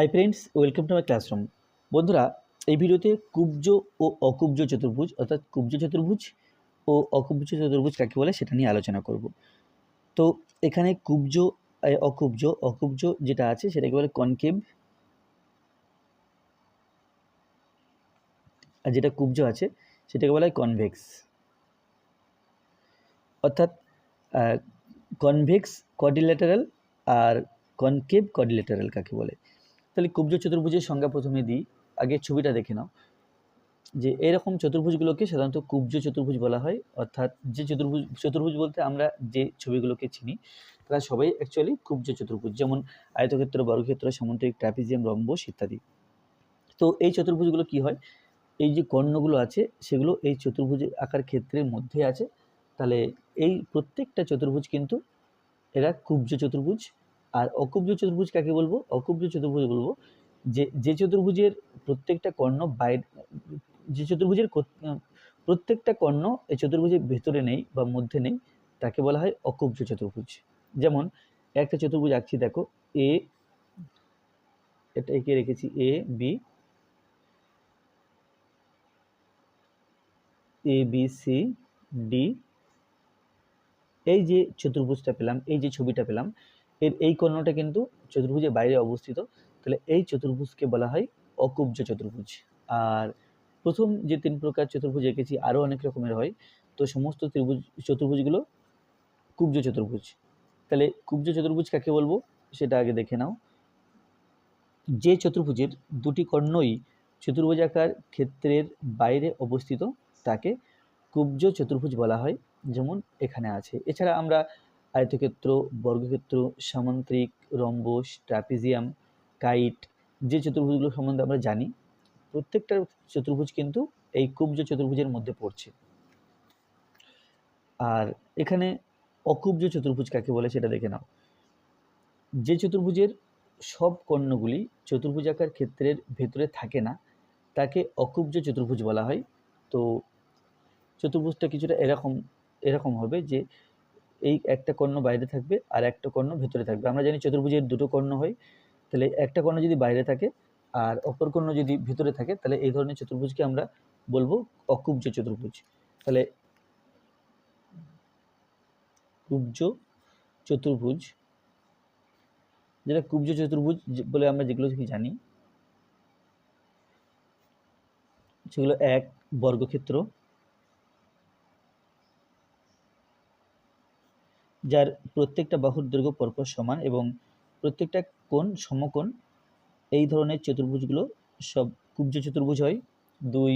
Hi friends welcome to my classroom বন্ধুরা, এই ভিডিওতে কুব্জ ও অকুব্জ চতুর্ভুজ, অর্থাৎ কুব্জ চতুর্ভুজ ও অকুব্জ চতুর্ভুজ কাকে বলে সেটা নিয়ে আলোচনা করব। তো এখানে কুব্জ অকুব্জ অকুব্জ যেটা আছে সেটাকে বলে কনকেভ। আর যেটা কুব্জ আছে সেটাকে বলা হয় কনভেক্স। অর্থাৎ কনভেক্স কোয়াড্রিল্যাটারাল আর কনকেভ কোয়াড্রিল্যাটারাল কাকে বলে? তাহলে কুব্জ চতুর্ভুজের সংজ্ঞা প্রথমে দিই। আগে ছবিটা দেখে নাও। যে এরকম চতুর্ভুজগুলোকে সাধারণত কুব্জ চতুর্ভুজ বলা হয়। অর্থাৎ যে চতুর্ভুজ চতুর্ভুজ বলতে আমরা যে ছবিগুলোকে চিনি, তারা সবাই অ্যাকচুয়ালি কুব্জ চতুর্ভুজ। যেমন আয়তক্ষেত্র বর্গক্ষেত্র সামুদ্রিক ট্র্যাপিজিয়াম রম্বস ইত্যাদি। তো এই চতুর্ভুজগুলো কি হয়? এই যে কর্ণগুলো আছে, সেগুলো এই চতুর্ভুজ আকার ক্ষেত্রের মধ্যে আছে। তাহলে এই প্রত্যেকটা চতুর্ভুজ কিন্তু এরা কুব্জ চতুর্ভুজ। আর অকুব্জ চতুর্ভুজ কাকে বলব? অকুব্জ চতুর্ভুজ বলব যে যে চতুর্ভুজের প্রত্যেকটা কর্ণ বাইরে, যে চতুর্ভুজের প্রত্যেকটা কর্ণ এই চতুর্ভুজের ভেতরে নেই বা মধ্যে নেই, তাকে বলা হয় অকুব্জ চতুর্ভুজ। যেমন একটা চতুর্ভুজ আঁকছি দেখো, এ, এটা এঁকে রেখেছি, A, B A, B, C, D, এই যে চতুর্ভুজটা পেলাম, এই যে ছবিটা পেলাম এর এই কর্ণটা কিন্তু চতুর্ভুজের বাইরে অবস্থিত। তাহলে এই চতুর্ভুজকে বলা হয় অকুব্জ চতুর্ভুজ। আর প্রথম যে তিন প্রকার চতুর্ভুজ এঁকেছি, আরও অনেক রকমের হয়। তো সমস্ত ত্রিভুজ, চতুর্ভুজগুলো কুব্জ চতুর্ভুজ। তাহলে কুব্জ চতুর্ভুজ কাকে বলব? সেটা আগে দেখে নাও। যে চতুর্ভুজের দুটি কর্ণই চতুর্ভুজাকার ক্ষেত্রের বাইরে অবস্থিত, তাকে কুব্জ চতুর্ভুজ বলা হয়, যেমন এখানে আছে। এছাড়া আমরা আয়তক্ষেত্র, বর্গক্ষেত্র, সামান্তরিক, রম্বস, ট্রাপিজিয়াম, কাইট, যে চতুর্ভুজগুলো সম্বন্ধে আমরা জানি, প্রত্যেকটা চতুর্ভুজ কিন্তু এই কুব্জ চতুর্ভুজের মধ্যে পড়ছে। আর এখানে অকুব্জ চতুর্ভুজ কাকে বলে সেটা দেখে নাও। যে চতুর্ভুজের সব কর্ণগুলি চতুর্ভুজাকার ক্ষেত্রের ভেতরে থাকে না, তাকে অকুব্জ চতুর্ভুজ বলা হয়। তো চতুর্ভুজটা কিছুটা এরকম এরকম হবে যে এই একটা কর্ণ বাইরে থাকবে আর একটা কর্ণ ভেতরে থাকবে। আমরা জানি চতুর্ভুজের দুটো কর্ণ হয়, তাহলে একটা কর্ণ যদি বাইরে থাকে আর অপর কর্ণ যদি ভিতরে থাকে, তাহলে এই ধরনের চতুর্ভুজকে আমরা বলব অকুব্জ চতুর্ভুজ। তাহলে কুব্জ চতুর্ভুজ, যেটা কুব্জ চতুর্ভুজ বলে আমরা যেগুলো কি জানি, সেগুলো এক বর্গক্ষেত্র যার প্রত্যেকটা বাহুর দৈর্ঘ্য পরপর সমান এবং প্রত্যেকটা কোণ সমকোণ, এই ধরনের চতুর্ভুজগুলো সব কুব্জ চতুর্ভুজ হয়। দুই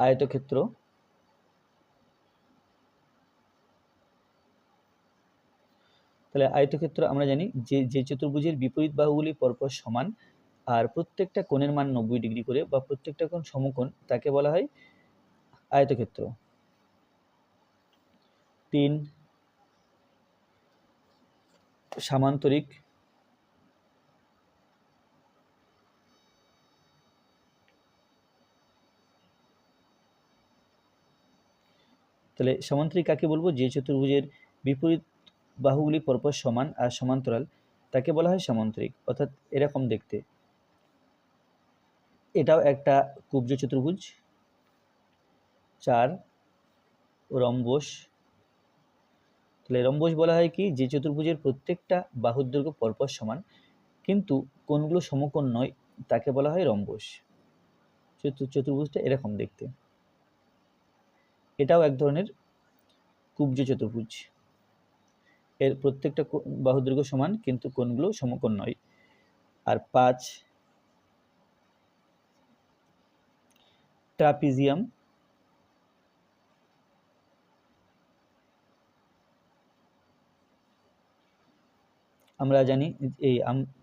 আয়তক্ষেত্র। তাহলে আয়তক্ষেত্র আমরা জানি যে যে চতুর্ভুজের বিপরীত বাহুগুলি পরপর সমান আর প্রত্যেকটা কোণের মান নব্বই ডিগ্রি করে বা প্রত্যেকটা কোণ সমকোণ তাকে বলা হয় আয়তক্ষেত্র। তিন সামান্তরিক তাহলে সমান্তরিক কাকে বলব? যে চতুর্ভুজের বিপরীত বাহুগুলি পরপর সমান আর সমান্তরাল, তাকে বলা হয় সামান্তরিক। অর্থাৎ এরকম দেখতে। এটাও একটা কুব্জ চতুর্ভুজ, চার রম্বস তাহলে রম্বস বলা হয় কি? যে চতুর্ভুজের প্রত্যেকটা বাহুর দৈর্ঘ্য পরপর সমান। কিন্তু কোনগুলো সমকোণ নয়, তাকে বলা হয় রম্বস। চতু- চতুর্ভুজটা এরকম দেখতে। এটাও এক ধরনের কুব্জ চতুর্ভুজ। এর প্রত্যেকটা বাহুর দৈর্ঘ্য সমান, কিন্তু কোনগুলো সমকোণ নয়। আর পাঁচ, ট্রাপিজিয়াম আমরা জানি এই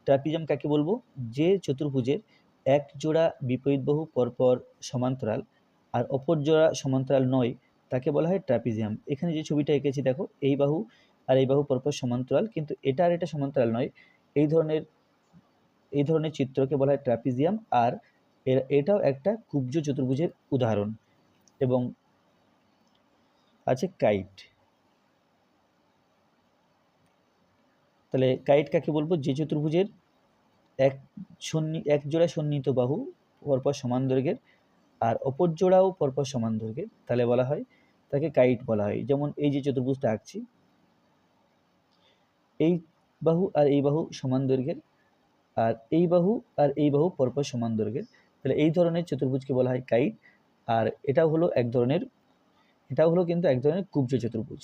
ট্রাপিজিয়াম কাকে বলব? যে চতুর্ভুজের এক জোড়া বিপরীত বাহু পরপর সমান্তরাল আর অপর জোড়া সমান্তরাল নয়, তাকে বলা হয় ট্রাপিজিয়াম। এখানে যে ছবিটা এঁকেছি দেখো, এই বাহু আর এই বাহু পরপর সমান্তরাল, কিন্তু এটা আর এটা সমান্তরাল নয়। এই ধরনের এই ধরনের চিত্রকে বলা হয় ট্রাপিজিয়াম আর এটাও একটা কুব্জ চতুর্ভুজের উদাহরণ। এবং আছে কাইট। তাহলে কাইট কাকে বলব? যে চতুর্ভুজের এক সন্নি, এক জোড়া সন্নিহিত বাহু, পরপর সমান দৈর্ঘ্যের, আর অপর জোড়াও পরপর সমান দৈর্ঘ্যের, তাহলে বলা হয় তাকে কাইট বলা হয়। যেমন এই যে চতুর্ভুজটা আঁকছি, এই বাহু আর এই বাহু সমান দৈর্ঘ্যের, আর এই বাহু আর এই বাহু পরপর সমান দৈর্ঘ্যের, তাহলে এই ধরনের চতুর্ভুজকে বলা হয় কাইট। আর এটাও হলো এক ধরনের, এটাও হলো কিন্তু এক ধরনের কুব্জ চতুর্ভুজ।